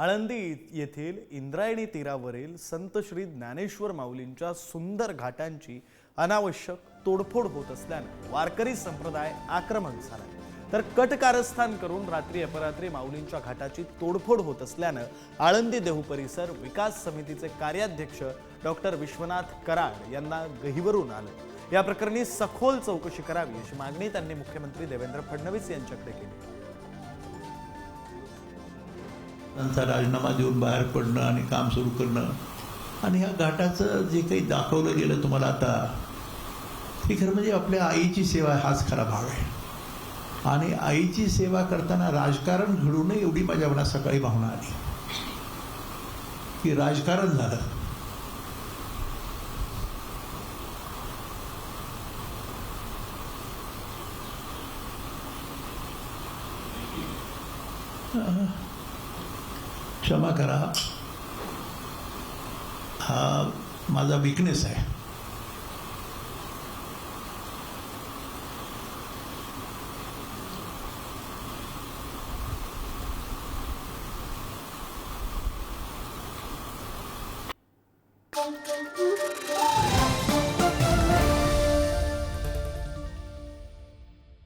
आळंदी येथील इंद्रायणी तीरावरील संत श्री ज्ञानेश्वर माऊलींच्या सुंदर घाटांची अनावश्यक तोडफोड होत असल्यानं वारकरी संप्रदाय आक्रमक झाला. तर कट कारस्थान करून रात्री अपरात्री माऊलींच्या घाटाची तोडफोड होत असल्यानं आळंदी देहू परिसर विकास समितीचे कार्याध्यक्ष डॉक्टर विश्वनाथ कराड यांना गहिवरून आलं. या प्रकरणी सखोल चौकशी करावी अशी मागणी त्यांनी मुख्यमंत्री देवेंद्र फडणवीस यांच्याकडे केली. त्यांचा राजीनामा देऊन बाहेर पडणं आणि काम सुरू करणं. आणि ह्या घाटाचं जे काही दाखवलं गेलं तुम्हाला आता ते खरं म्हणजे आपल्या आईची सेवा हाच खरा भाग आहे. आणि आईची सेवा करताना राजकारण घडू नये एवढी माझ्या मनात सकाळी भावना आली. की राजकारण झालं. क्षमा करा. हा माझा विकनेस आहे.